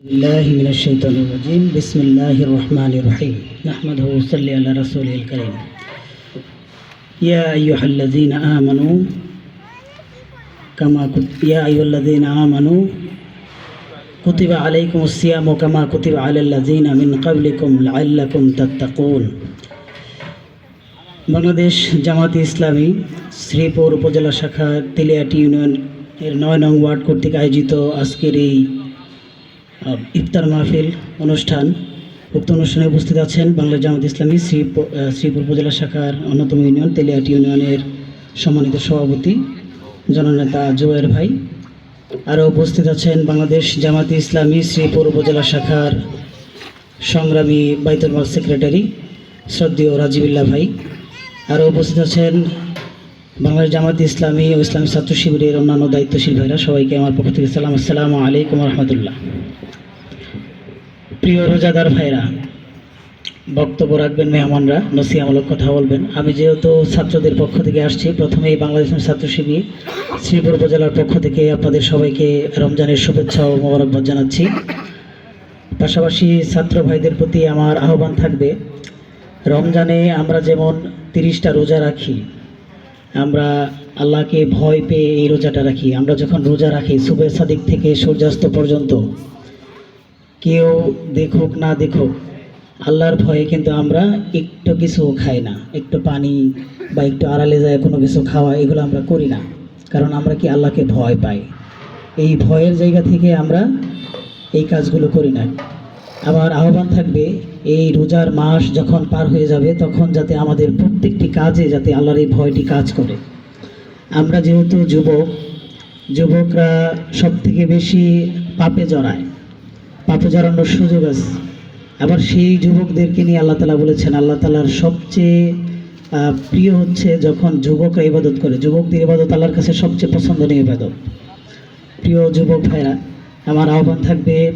الله من الشيطان الرجيم بسم الله الرحمن الرحيم نحمده ونصلي على رسوله الكريم يا أيها الذين آمنوا كما كت... يا أيها الذين آمنوا كتب عليكم الصيام كما كتب على الذين من قبلكم لعلكم تتقون বাংলাদেশ জামাত ইসলামী শ্রীপুর উপজেলা শাখা তেলিয়াটি ইউনিয়ন এর নয় নং ওয়ার্ড কর্তৃক আয়োজিত আজকের এই আহ, ইফতার মাহফিল অনুষ্ঠান, উক্ত অনুষ্ঠানে উপস্থিত আছেন বাংলা জামাত ইসলামী শ্রী শ্রীপুর উপজেলা শাখার অন্যতম ইউনিয়ন তেলিয়াটি ইউনিয়নের সম্মানিত সভাপতি, জননেতা জুয়ের ভাই। আরও উপস্থিত আছেন বাংলাদেশ জামাত ইসলামী শ্রীপুর উপজেলা শাখার সংগ্রামী বাইতুল সেক্রেটারি শ্রদ্ধেয় রাজিবুল্লাহ ভাই। আরও উপস্থিত আছেন বাংলাদেশ জামাত ইসলামী ও ইসলামী ছাত্র শিবিরের অন্যান্য দায়িত্বশীল ভাইরা সবাইকে আমার পক্ষ থেকে সালাম। আসসালামু আলাইকুম রহমতুল্লাহ। প্রিয় রোজাদার ভাইরা, বক্তব্য রাখবেন মেহমানরা, নসিহামূলক কথা বলবেন। আমি যেহেতু ছাত্রদের পক্ষ থেকে আসছি, প্রথমেই বাংলাদেশ ছাত্র শিবির শ্রীপুর উপজেলার পক্ষ থেকে আপনাদের সবাইকে রমজানের শুভেচ্ছা ও মোবারকবাদ জানাচ্ছি। পাশাপাশি ছাত্র ভাইদের প্রতি আমার আহ্বান থাকবে, রমজানে আমরা যেমন তিরিশটা রোজা রাখি আমরা আল্লাহকে ভয় পেয়ে এই রোজাটা রাখি। আমরা যখন রোজা রাখি সুবে সাদিক থেকে সূর্যাস্ত পর্যন্ত। কেউ দেখুক না দেখুক, আল্লাহর ভয়ে কিন্তু আমরা একটু কিছু খাই না। একটু পানি বা একটু আড়ালে যায় কোনো কিছু খাওয়া, এগুলো আমরা করি না। কারণ আমরা কি আল্লাহকে ভয় পাই? এই ভয়ের জায়গা থেকে আমরা এই কাজগুলো করি না। আমার আহ্বান থাকবে, এই রোজার মাস যখন পার হয়ে যাবে, তখন যাতে আমাদের প্রত্যেকটি কাজে যাতে আল্লাহর এই ভয়টি কাজ করে। আমরা যেহেতু যুবক, যুবকরা সব থেকে বেশি পাপে জড়ায়। পাপে জড়ানোর সুযোগ আছে। আবার সেই যুবকদেরকে নিয়ে আল্লাহ তালা বলেছেন, আল্লাহ তালার সবচেয়ে প্রিয় হচ্ছে যখন যুবকরা ইবাদত করে। যুবকদের ইবাদত আল্লাহর কাছে সবচেয়ে পছন্দনীয় ইবাদত। প্রিয় যুবক ভাইরা, আমার আহ্বান থাকবে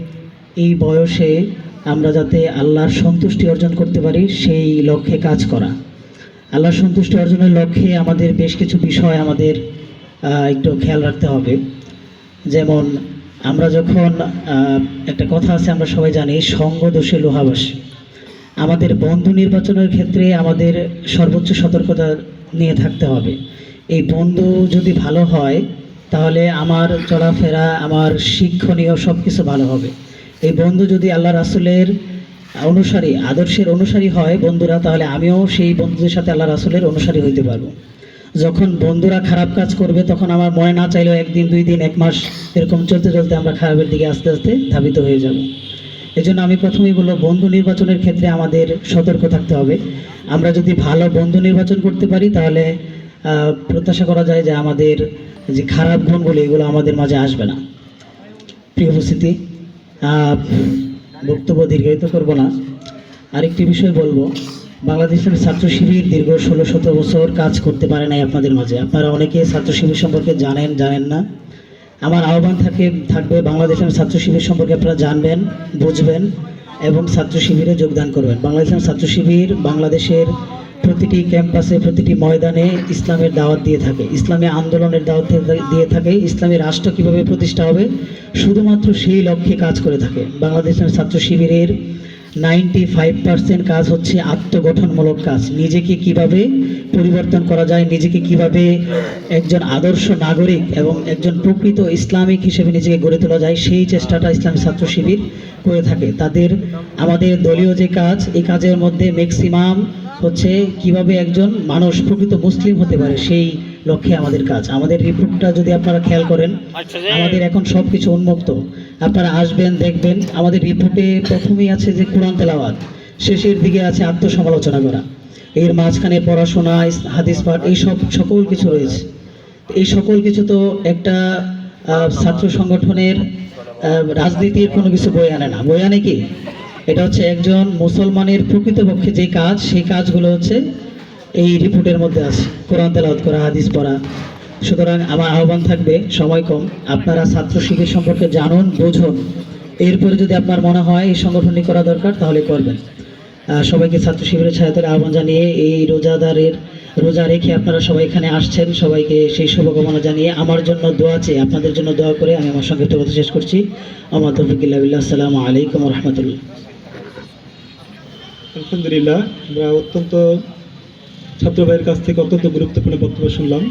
এই বয়সে আমরা যাতে আল্লাহর সন্তুষ্টি অর্জন করতে পারি, সেই লক্ষ্যে কাজ করা। আল্লাহর সন্তুষ্টি অর্জনের লক্ষ্যে আমাদের বেশ কিছু বিষয় আমাদের একটু খেয়াল রাখতে হবে। যেমন, আমরা যখন একটা কথা আছে আমরা সবাই জানি সঙ্গ দোষে লোহাবাসী। আমাদের বন্ধু নির্বাচনের ক্ষেত্রে আমাদের সর্বোচ্চ সতর্কতা নিয়ে থাকতে হবে। এই বন্ধু যদি ভালো হয়, তাহলে আমার চলাফেরা, আমার শিক্ষণীয় সব কিছু ভালো হবে। এই বন্ধু যদি আল্লাহ রাসুলের অনুসারী, আদর্শের অনুসারী হয় বন্ধুরা, তাহলে আমিও সেই বন্ধুদের সাথে আল্লাহ রাসুলের অনুসারী হইতে পারব। যখন বন্ধুরা খারাপ কাজ করবে, তখন আমার মনে না চাইলেও একদিন, দুই দিন, এক মাস এরকম চলতে চলতে আমরা খারাপের দিকে আস্তে আস্তে ধাবিত হয়ে যাব। এই জন্য আমি প্রথমেই বলব, বন্ধু নির্বাচনের ক্ষেত্রে আমাদের সতর্ক থাকতে হবে। আমরা যদি ভালো বন্ধু নির্বাচন করতে পারি, তাহলে প্রত্যাশা করা যায় যে আমাদের যে খারাপ গুণগুলো, এগুলো আমাদের মাঝে আসবে না। প্রিয় উপস্থিতি বক্তব্য দীর্ঘায়িত করব না। আরেকটি বিষয় বলব, বাংলাদেশের ছাত্র শিবির দীর্ঘ ষোলো সতেরো বছর কাজ করতে পারে নাই আপনাদের মাঝে। আপনারা অনেকে ছাত্র শিবির সম্পর্কে জানেন জানেন না। আমার আহ্বান থাকে, থাকবে বাংলাদেশের ছাত্র শিবির সম্পর্কে আপনারা জানবেন, বুঝবেন এবং ছাত্র শিবিরে যোগদান করবেন। বাংলাদেশের ছাত্র শিবির বাংলাদেশের প্রতিটি ক্যাম্পাসে, প্রতিটি ময়দানে ইসলামের দাওয়াত দিয়ে থাকে। ইসলামী আন্দোলনের দাওয়াত দিয়ে- থাকে ইসলামী রাষ্ট্র কীভাবে প্রতিষ্ঠা হবে? শুধুমাত্র সেই লক্ষ্যে কাজ করে থাকে। বাংলাদেশের ছাত্র শিবিরের নাইনটি ফাইভ পার্সেন্ট কাজ হচ্ছে আত্মগঠনমূলক কাজ। নিজেকে কীভাবে পরিবর্তন করা যায়, নিজেকে কীভাবে একজন আদর্শ নাগরিক এবং একজন প্রকৃত ইসলামিক হিসেবে নিজেকে গড়ে তোলা যায়, সেই চেষ্টাটা ইসলামী ছাত্র শিবির করে থাকে। তাদের, আমাদের দলীয় যে কাজ, এই কাজের মধ্যে ম্যাক্সিমাম হচ্ছে কীভাবে একজন মানুষ প্রকৃত মুসলিম হতে পারে সেই লক্ষ্যে আমাদের কাজ। আমাদের রিপোর্টটা যদি আপনারা খেয়াল করেন আমাদের এখন সব কিছু উন্মুক্ত। আপনারা আসবেন দেখবেন আমাদের রিপোর্টে প্রথমেই আছে যে কোরআন তেলাওয়াত শেষের দিকে আছে আত্মসমালোচনা করা। এর মাঝখানে পড়াশোনা হাদিস পাঠ এই সব সকল কিছু রয়েছে। এই সকল কিছু তো একটা ছাত্র সংগঠনের রাজনীতির কোনো কিছু বই আনে না। বই আনে কি? এটা হচ্ছে একজন মুসলমানের প্রকৃতপক্ষে যে কাজ, সেই কাজগুলো হচ্ছে এই রিপোর্টের মধ্যে আছে। কোরআন তেলাওত করা, হাদিস পড়া। সুতরাং আমার আহ্বান থাকবে, সময় কম, আপনারা ছাত্র শিবির সম্পর্কে জানুন, বুঝুন। এরপরে যদি আপনার মনে হয় এই সংগঠনটি করা দরকার, তাহলে করবেন। সবাইকে ছাত্র শিবিরের ছায়াতের আহ্বান জানিয়ে এই রোজাদারের, রোজা রেখে আপনারা সবাই এখানে আসছেন, সবাইকে সেই শুভকামনা জানিয়ে আমার জন্য দোয়া চেয়ে, আপনাদের জন্য দোয়া করে আমি আমার সঙ্গে কথা শেষ করছি। আমার তফিকিল্লাবিল্লা আসসালামু আলাইকুম রহমতুল্লাহ। আলহামদুলিল্লাহ আমরা অত্যন্ত ছাত্র ভাইয়ের কাছ থেকে অত্যন্ত গুরুত্বপূর্ণ বক্তব্য শুনলাম।